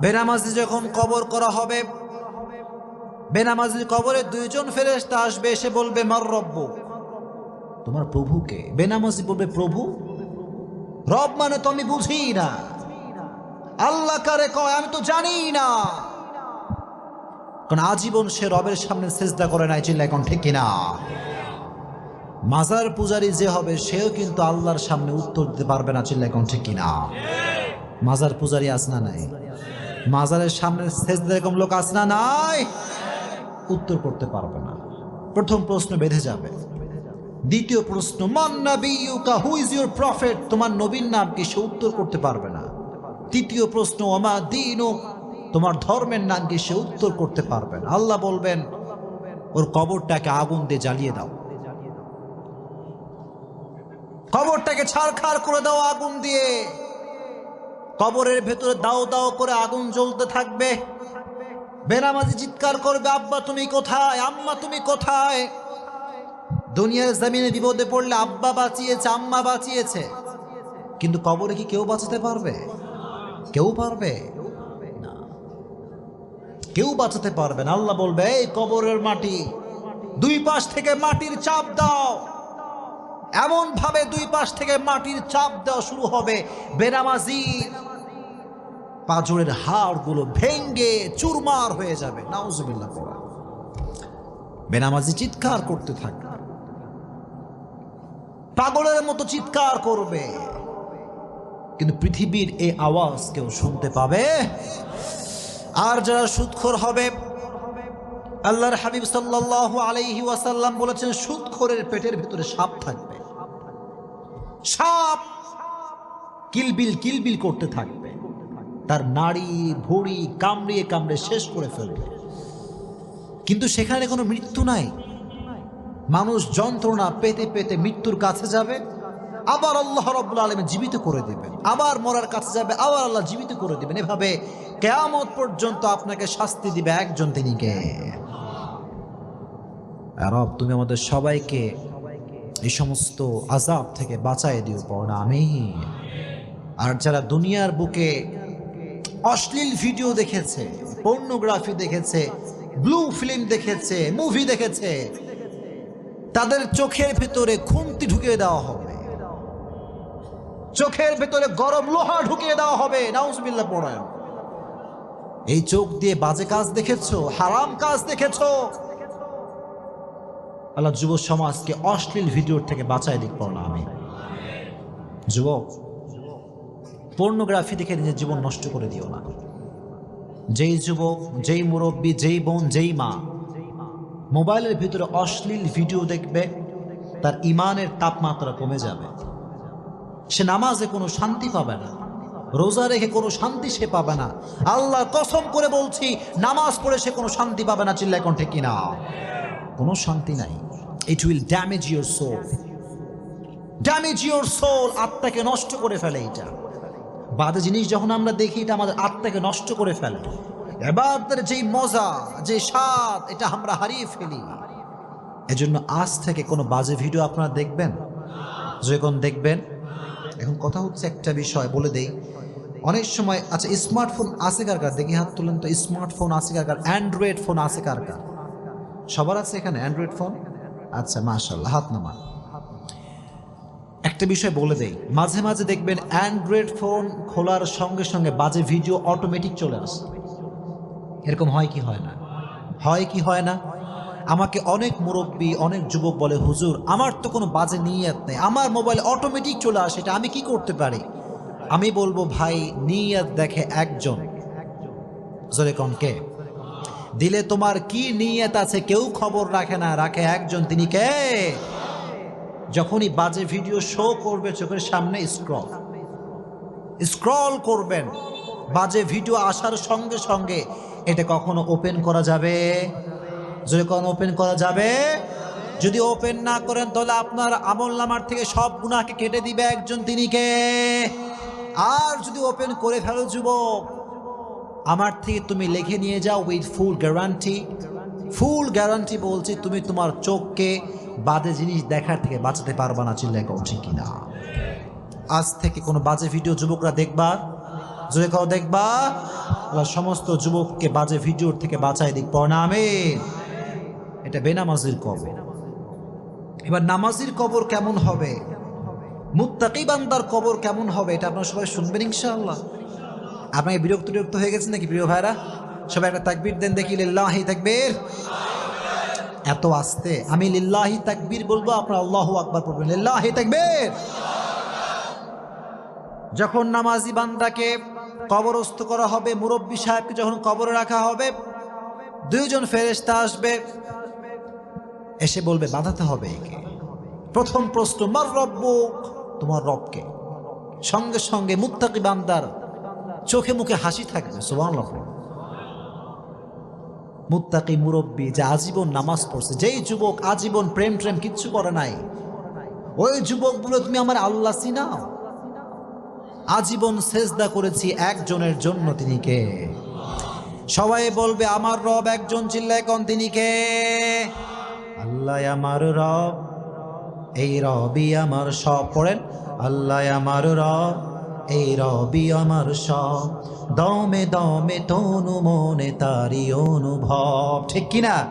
বেনামাজি যখন কবর করা হবে বেনামাজি কবরে দুইজন ফেরেশতা আসবে, এসে বলবে, মার রব্ব। তোমার প্রভুকে বেনামাজি বলবে, প্রভু? রব মানে তো আমি বুঝি না। আল্লাহ কারে কয়, আমি তো জানি না। কারণ আজীবন সে রবের সামনে চেষ্টা করে নাই, চিল্লা, এখন ঠিক কিনা? মাজার পূজারি যে হবে, সেও কিন্তু আল্লাহর সামনে উত্তর দিতে পারবে না, চিল্লা, এখন ঠিক কিনা? মাজার পূজারি আস না নাই? মাজারের সামনে সেজদা এরকম লোক আছে না নাই? উত্তর করতে পারবে না। প্রথম প্রশ্ন বেঁধে যাবে। দ্বিতীয় প্রশ্ন, মান হু ইজ ইউর প্রফেট তোমার নবীর নাম কি? সে উত্তর করতে পারবে না। তৃতীয় প্রশ্ন আমা দিন তোমার ধর্মের নাম কি? সে উত্তর করতে পারবে না। আল্লাহ বলবেন, ওর কবরটাকে আগুন দিয়ে জ্বালিয়ে দাও। কবরটাকে ছাড়খাড় করে দাও আগুন দিয়ে। কবরের ভেতরে দাও দাও করে আগুন জ্বলতে থাকবে। বেনামাজি চিৎকার করবে, আব্বা, তুমি কোথায়? আম্মা, তুমি কোথায়? দুনিয়ার জমিনে বিপদে পড়লে আব্বা বাঁচিয়েছে, আম্মা বাঁচিয়েছে। কিন্তু কবরে কি কেউ বাঁচাতে পারবে? কেউ পারবে? কেউ বাঁচাতে পারবে না। আল্লাহ বলবে, এই কবরের মাটি, দুই পাশ থেকে মাটির চাপ দাও। এমন ভাবে দুই পাশ থেকে মাটির চাপ দেওয়া শুরু হবে। বেনামাজি পাজরের হাড়গুলো ভেঙ্গে চুরমার হয়ে যাবে। নাউজুবিল্লাহ, পড়া। বেনামাজি চিৎকার করতে থাকবে পাগলের মতো চিৎকার করবে। কিন্তু পৃথিবীর এই আওয়াজ কেউ শুনতে পাবে? আর যারা সুৎখর হবে, আল্লাহর হাবিব সাল্লাল্লাহু আলাইহি ওয়াসাল্লাম বলেছেন, সুৎখরের পেটের ভিতরে সাপ থাকবে। সাপ কিলবিল কিলবিল করতে থাকবে। তার নাড়ি, ভুড়ি কামড়িয়ে কামড়ে শেষ করে ফেলবে কিন্তু সেখানে কোনো মৃত্যু নাই। মানুষ যন্ত্রণা পেতে পেতে মৃত্যুর কাছে যাবে, আবার আল্লাহ রব্বুল আলমী জীবিত করে দেবেন। আবার মরার কাছে যাবে, আবার আল্লাহ জীবিত করে দেবেন। এভাবে কেয়ামত পর্যন্ত আপনাকে শাস্তি দিবে একজন তিনি কে? রব, তুমি আমাদের সবাইকে এই সমস্ত আজাব থেকে বাঁচাই দিও পড়া আমি আর যারা দুনিয়ার বুকে অশ্লীল ভিডিও দেখেছে পর্নোগ্রাফি দেখেছে ব্লু ফিল্ম দেখেছে মুভি দেখেছে। তাদের চোখের ভেতরে খুন্তি ঢুকিয়ে দেওয়া হবে। চোখের ভেতরে গরম লোহা ঢুকিয়ে দেওয়া হবে নাউজবিল্লা পড়ায় এই চোখ দিয়ে বাজে কাজ দেখেছ, হারাম কাজ দেখেছ? আল্লাহ যুব সমাজকে অশ্লীল ভিডিওর থেকে বাঁচায় দিক, পড়া আমি যুবক পর্নোগ্রাফি দেখে নিজের জীবন নষ্ট করে দিও না। যেই যুবক, যেই মুরব্বী, যেই বোন, যেই মা, মোবাইলের ভিতরে অশ্লীল ভিডিও দেখবে, তার ইমানের তাপমাত্রা কমে যাবে। সে নামাজে কোনো শান্তি পাবে না, রোজা রেখে কোনো শান্তি সে পাবে না। আল্লাহ কসম করে বলছি, নামাজ পড়ে সে কোনো শান্তি পাবে না, চিল্লায় কণ্ঠে কিনা কোনো শান্তি নাই। It will damage your soul damage your soul আত্মাকে নষ্ট করে ফেলে এটা। বাজে জিনিস যখন আমরা দেখি, এটা আমাদের আত্মাকে নষ্ট করে ফেলে। এবার যেই মজা যে স্বাদ, এটা আমরা হারিয়ে ফেলি। এজন্য আজ থেকে কোনো বাজে ভিডিও আপনারা দেখবেন? যখন দেখবেন, এখন কথা হচ্ছে একটা বিষয়, বলে দেই। অনেক সময় আচ্ছা স্মার্টফোন আছে কার কার? দেখি হাত তুলেন তো স্মার্টফোন আছে কার কার? অ্যান্ড্রয়েড ফোন আছে কার কার? সবার আছে এখানে অ্যান্ড্রয়েড ফোন আচ্ছা মাশাল্লাহ হাত নামা একটা বিষয় বলে দেই। মাঝে মাঝে দেখবেন অ্যান্ড্রয়েড ফোন খোলার সঙ্গে সঙ্গে বাজে ভিডিও অটোমেটিক চলে আসে। এরকম হয় কি হয় না? হয় কি হয় না? আমাকে অনেক মুরব্বী, অনেক যুবক বলে, হুজুর, আমার তো কোনো বাজে নিয়াত নেই। আমার মোবাইল অটোমেটিক চলে আসে, এটা আমি কি করতে পারি? আমি বলব, ভাই, নিয়াত দেখে একজন। জোরে কন কে? দিলে তোমার কি নিয়ত আছে কেউ খবর রাখে না, রাখে একজন, তিনি কে? যখনই বাজে ভিডিও শো করবে, চোখের সামনে স্ক্রল স্ক্রল করবেন। বাজে ভিডিও আসার সঙ্গে সঙ্গে এটা কখনো ওপেন করা যাবে? যদি কখনো ওপেন করা যাবে? যদি ওপেন না করেন, তাহলে আপনার আমল নামার থেকে সব গুণাকে কেটে দিবে একজন তিনি কে আর যদি ওপেন করে ফেলো যুবক, আমার থেকে তুমি লিখে নিয়ে যাও with full guarantee full guarantee বলছি, তুমি তোমার চোখকে বাজে জিনিস দেখার থেকে বাঁচাতে পারবা না চিল্লাই করছি কিনা? আজ থেকে কোনো বাজে ভিডিও যুবকরা দেখবা? জোরে খাও দেখবা? আল্লাহ সমস্ত যুবককে বাজে ভিডিওর থেকে বাঁচাই দিক আমিন। এটা বেনামাজির কবর। এবার নামাজির কবর কেমন হবে? মুত্তাকি বান্দার কবর কেমন হবে? এটা আপনারা সবাই শুনবেন, ইনশাআল্লাহ। আপনাকে বিরক্ত বিরক্ত হয়ে গেছেন নাকি, প্রিয় ভাইরা? সবাই একটা তাকবীর দেন, দেখি, লিল্লাহি তাকবীর। এত আস্তে। আমি লিল্লাহি তাকবীর বলব, আপনার আল্লাহ আকবার পড়বেন। লিল্লাহি তাকবীর! যখন নামাজি বান্দাকে কবরস্থ করা হবে, মুরব্বী সাহেবকে যখন কবরে রাখা হবে, দুইজন ফেরেশতা আসবে, এসে বলবে, বাঁধাতে হবে একে। প্রথম প্রশ্ন, মার রব্বুক? তোমার রবকে। সঙ্গে সঙ্গে মুক্তাকি বান্দার চোখে মুখে হাসি থাকবে, সুবহানাল্লাহ। মুত্তাকি মুরব্বী যে আজীবন নামাজ পড়ছে, যেই যুবক আজীবন প্রেম প্রেম কিচ্ছু করে নাই, ওই যুবক বলে তুমি আমার আল্লাহ চিনাও। আজীবন সেজদা করেছি একজনের জন্য তিনি কে? সবাই বলবে, আমার রব একজন চিল্লায় কন তিনি কে? আল্লাহ আমার রব, এই রবি আমার সব। পড়েন, আল্লাহ আমার রব এই রবি আমার সব। দমে দমে তনু মনে তারি অনুভব। ঠিক কিনা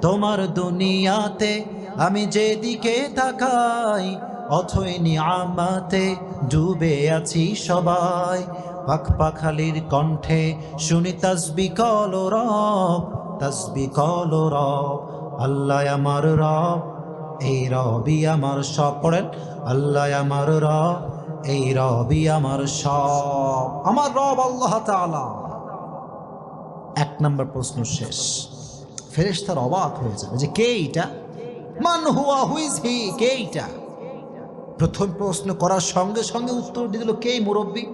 তোমার দুনিয়াতে আমি যেদিকে তাকাই, অথই নিয়ামাতে ডুবে আছি সবাই। পাখ পাখালির কণ্ঠে শুনি তসবি কল রব, তসবি কল রব। আল্লাহ আমার রব, এই রবি আমার সব। পড়েন, আল্লাহ আমার রব। এই রবি আমার সব। আমার রব আল্লাহ এক নম্বর প্রশ্ন শেষ। ফেরেশতার অবাক হয়ে যাবে যে, কে এইটা? মান হুয়া হুইজ হি, কে এইটা? প্রথম প্রশ্ন করার সঙ্গে সঙ্গে উত্তর দিয়ে দিল, কে মুরব্বী?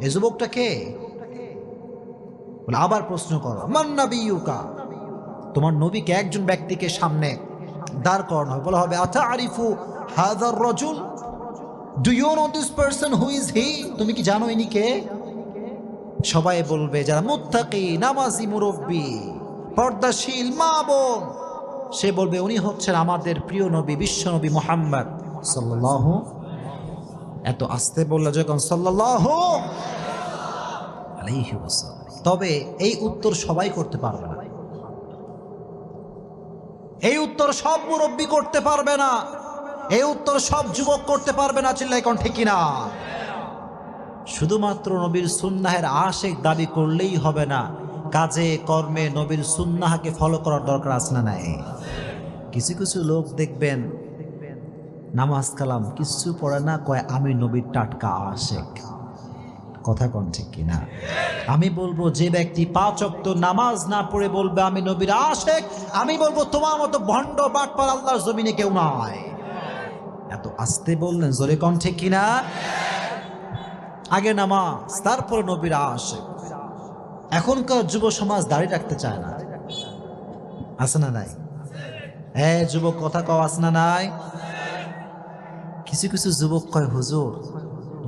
এ যুবকটা কে? বলে, আবার প্রশ্ন করো, মান নাবিয়ুকা? তোমার নবীকে একজন ব্যক্তিকে সামনে দাঁড় করানো হবে। বলা হবে আতা আরিফু হাদার রজুল? Do you know this person who is he তুমি কি জানো ইনি কে? সবাই বলবে, যারা মুত্তাকি, নামাজি, মুরব্বী, পর্দাশীল, মা বোন। সে বলবে, উনি হচ্ছেন আমাদের প্রিয় নবী, বিশ্ব নবী মোহাম্মদ। সাল্লাল্লাহু এত আস্তে বলল যখন ওয়াসাল্লাম। তবে এই উত্তর সবাই করতে পারবে না। এই উত্তর সব মুরব্বী করতে পারবে না। এই উত্তর সব যুবক করতে পারবে না চিল্লাই কোন ঠিক না শুধুমাত্র নবীর সুন্নাহের আশেক দাবি করলেই হবে না, কাজে, কর্মে নবীর সুন্নাহাকে ফলো করার দরকার আছে না নাই? কিছু কিছু লোক দেখবেন নামাজ কালাম কিছু পড়ে না, কয়, আমি নবীর টাটকা আশেক। কথা কোন ঠিক কিনা? আমি বলব, যে ব্যক্তি পাঁচ অক্ত নামাজ না পড়ে বলবে, আমি নবীর আশেক, আমি বলব, তোমার মতো ভণ্ড বাটপার আল্লাহর জমিনে কেউ নয় এত আস্তে বললেন, জোরে কন ঠিক কিনা? আগে নামাজ, তারপরে নবীর আশেক। এখনকার যুব সমাজ দাড়ি রাখতে চায় না। আছে না নাই? হ্যাঁ যুবক, কথা কও, আছে না নাই? কিছু কিছু যুবক কয়, হুজুর,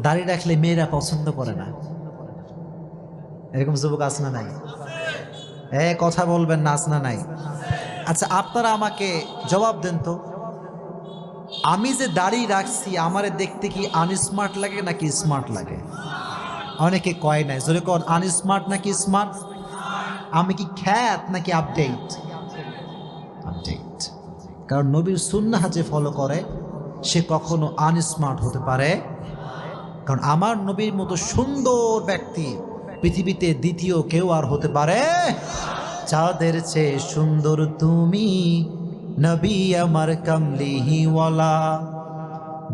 দাড়ি রাখলে মেয়েরা পছন্দ করে না। এরকম যুবক আছে না নাই? এ, কথা বলবেন না, আছে না নাই? আচ্ছা আপনারা আমাকে জবাব দেন তো। আমি যে দাড়ি রাখছি, আমারে দেখতে কি আনস্মার্ট লাগে নাকি স্মার্ট লাগে? অনেকে কয় নাই, জোরে কন আনস্মার্ট নাকি স্মার্ট আমি কি খ্যাত নাকি আপডেট আপডেট কারণ নবীর সুন্নাহ যে ফলো করে, সে কখনো আনস্মার্ট হতে পারে। কারণ আমার নবীর মতো সুন্দর ব্যক্তি পৃথিবীতে দ্বিতীয় কেউ আর হতে পারে? চাঁদের চেয়ে সুন্দর তুমি নবী আমার কামলিহিওয়ালা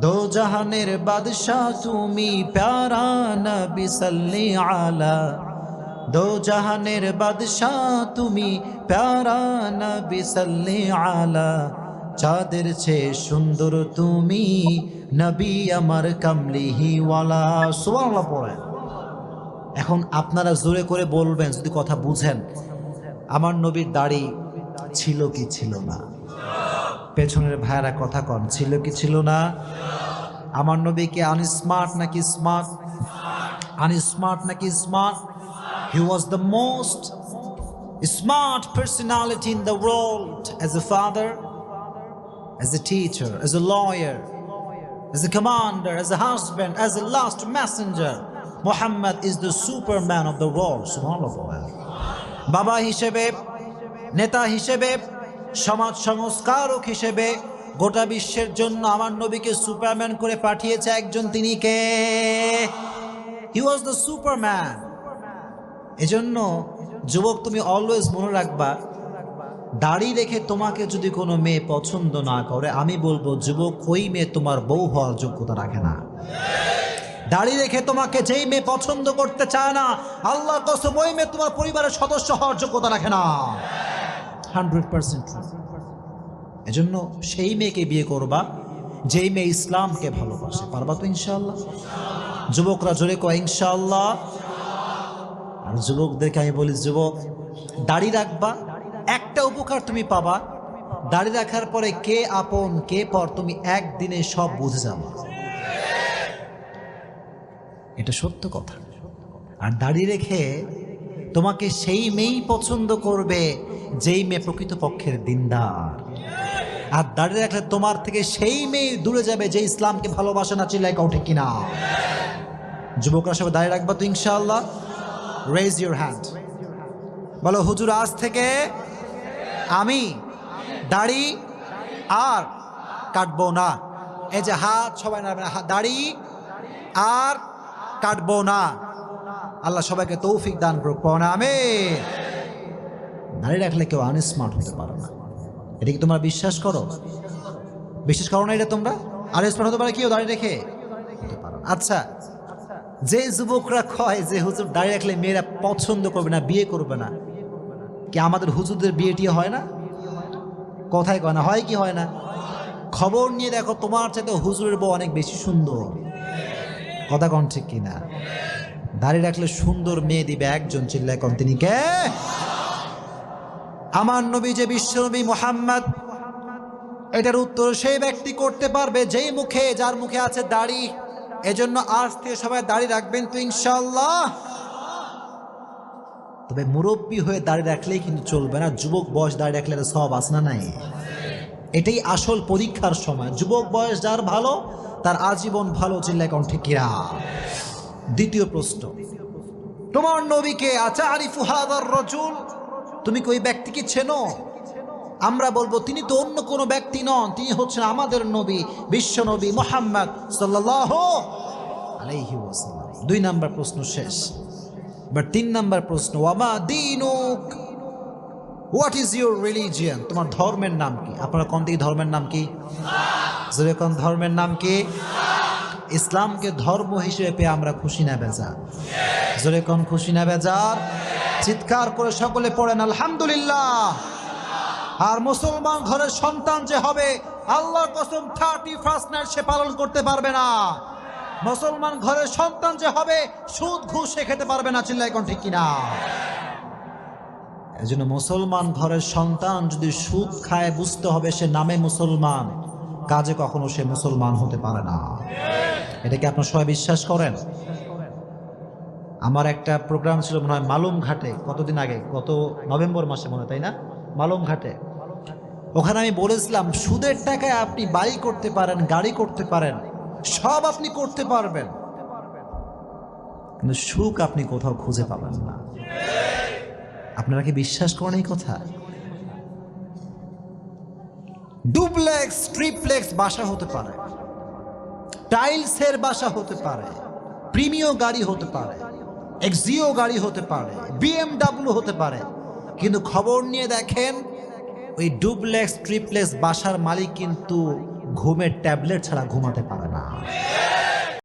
দো জাহানের বাদশাহ, তুমি প্যারা নবী সাল্লি আলা। দো জাহানের বাদশাহ, তুমি প্যারা নবী সাল্লি আলা। চাঁদের চেয়ে সুন্দর তুমি নবী আমার কামলিহিওয়ালা সুবহানাল্লাহ পড়েন। এখন আপনারা জোরে করে বলবেন, যদি কথা বুঝেন। আমার নবীর দাড়ি ছিল কি ছিল না? পেছনের ভাইরা কথা কন ছিল কি ছিল না? আমার নবী কি আনস্মার্ট নাকি স্মার্ট আনস্মার্ট নাকি smart he was the most smart personality in the world as a father as a teacher, as a lawyer, as a commander, as a husband, as a last messenger. Mohammad is the superman of the world বাবা হিসেবে নেতা হিসেবে সমাজ সংস্কারক হিসেবে গোটা বিশ্বের জন্য আমার নবীকে সুপারম্যান করে পাঠিয়েছে একজন তিনি কে? হি ওয়াজ দ্য সুপারম্যান এজন্য, যুবক, তুমি অলওয়েজ মনে রাখবা, দাড়ি রেখে তোমাকে যদি কোনো মেয়ে পছন্দ না করে, আমি বলব, যুবক, ওই মেয়ে তোমার বউ হওয়ার যোগ্যতা রাখে না। দাড়ি রেখে তোমাকে যেই মেয়ে পছন্দ করতে চায় না আল্লাহ কসম, ওই মেয়ে তোমার পরিবারের সদস্য হওয়ার যোগ্যতা রাখে না। হান্ড্রেড পার্সেন্ট এজন্য সেই মেয়েকে বিয়ে করবা, যেই মেয়ে ইসলামকে ভালোবাসে। পারবা তো ইনশাল্লাহ যুবকরা জোরে কয় ইনশাল্লাহ আর যুবকদেরকে আমি বলি, যুবক, দাড়ি রাখবা। একটা উপকার তুমি পাবা, দাড়ি রাখার পরে কে আপন, কে পর, তুমি একদিনে সব বুঝে যাবা। এটা সত্য কথা। আর দাড়ি রেখে তোমাকে সেই মেয়েই পছন্দ করবে, যেই মেয়ে প্রকৃতপক্ষের দিনদার। আর দাঁড়িয়ে রাখলে তোমার থেকে সেই মেয়ে দূরে যাবে, যে ইসলামকে ভালোবাসে না চিল্লাই কাউঠে কিনা। যুবকরা সবাই দাঁড়িয়ে রাখবা তো, ইনশাআল্লাহ। রেজ ইউর হ্যান্ড বলো, হুজুর, আজ থেকে আমি দাড়ি আর কাটবো না। এই যে হাত, সবাই দাড়ি আর কাটবো না। আল্লাহ সবাইকে তৌফিক দান করুক পাওনা আমি দাড়ি রাখলে কেউ আনস্মার্ট হতে পারে না। এটা কি তোমরা বিশ্বাস করো? বিশ্বাস করো না এটা তোমরা? আর আনস্মার্ট হতে পারে কেউ দাঁড়িয়ে রেখে? আচ্ছা যে যুবকরা কয় যে হুজুর দাঁড়িয়ে রাখলে মেয়েরা পছন্দ করবে না, বিয়ে করবে না, কি আমাদের হুজুরদের বিয়েটি হয় না? কথায় কয় না, হয় কি হয় না? খবর নিয়ে দেখো তোমার চাইতে হুজুরের বউ অনেক বেশি সুন্দর। কথা কন ঠিক কিনা? দাঁড়িয়ে রাখলে সুন্দর মেয়ে দিবে একজন চিল্লায় কন তিনি কে? আমার নবী যে বিশ্বনবী মোহাম্মদ, এটার উত্তর সেই ব্যক্তি করতে পারবে যেই মুখে, যার মুখে আছে দাড়ি। এজন্য আজ থেকে সবাই দাড়ি রাখবেন তো ইনশাল্লাহ তবে মুরব্বী হয়ে দাড়ি রাখলেই কিন্তু চলবে না। যুবক বয়স দাড়ি রাখলে সব আসনা নাই? এটাই আসল পরীক্ষার সময়। যুবক বয়স যার ভালো, তার আজীবন ভালো চিল্লাই কণ্ঠে কিরা দ্বিতীয় প্রশ্ন, তোমার নবীকে আচারিফু হাদার রজুল, তুমি কি ওই ব্যক্তিকে চেনো? আমরা বলব, তিনি তো অন্য কোনো ব্যক্তি নন, তিনি হচ্ছেন আমাদের নবী, বিশ্ব নবী মোহাম্মদ সাল্লাহ দুই নাম্বার প্রশ্ন শেষ। এবার তিন নাম্বার প্রশ্ন, ওয়ামা দিনুক? হোয়াট ইজ ইউর রিলিজিয়ান তোমার ধর্মের নাম কি? আপনারা কোন দিকে ধর্মের নাম কি? ধর্মের নাম কি? ইসলামকে ধর্ম হিসেবে আমরা খুশি না, বেজার। জোরে কোন খুশি না, বেজার? চিৎকার করে সকলে পড়েন, আলহামদুলিল্লাহ। আর মুসলমান ঘরের সন্তান যে হবে, আল্লাহর কসম থার্টি ফার্স্ট নাইট সে পালন করতে পারবে না। মুসলমান ঘরের সন্তান যে হবে, সুদ ঘুষ সে খেতে পারবে না চিল্লাই কোন ঠিক কিনা? এই জন্য মুসলমান ঘরের সন্তান যদি সুদ খায়, বুঝতে হবে সে নামে মুসলমান। কাজে কখনো সে মুসলমান হতে পারে না। এটা কি আপনার সবাই বিশ্বাস করেন? আমার একটা প্রোগ্রাম ছিল মনে হয় মালুম ঘাটে, কতদিন আগে, গত নভেম্বর মাসে মনে তাই না? মালুম ঘাটে। ওখানে আমি বলেছিলাম, সুদের টাকায় আপনি বাড়ি করতে পারেন, গাড়ি করতে পারেন, সব আপনি করতে পারবেন। কিন্তু সুখ আপনি কোথাও খুঁজে পাবেন না। আপনারা কি বিশ্বাস করেন এই কথা? ডুপ্লেক্স, ট্রিপ্লেক্স বাসা হতে পারে। টাইলসের বাসা হতে পারে প্রিমিয় গাড়ি হতে পারে, এক্সিও গাড়ি হতে পারে, বিএমডাব্লিউ হতে পারে। কিন্তু খবর নিয়ে দেখেন, ওই ডুপ্লেক্স, ট্রিপ্লেক্স বাসার মালিক কিন্তু ঘুমের ট্যাবলেট ছাড়া ঘুমাতে পারে না।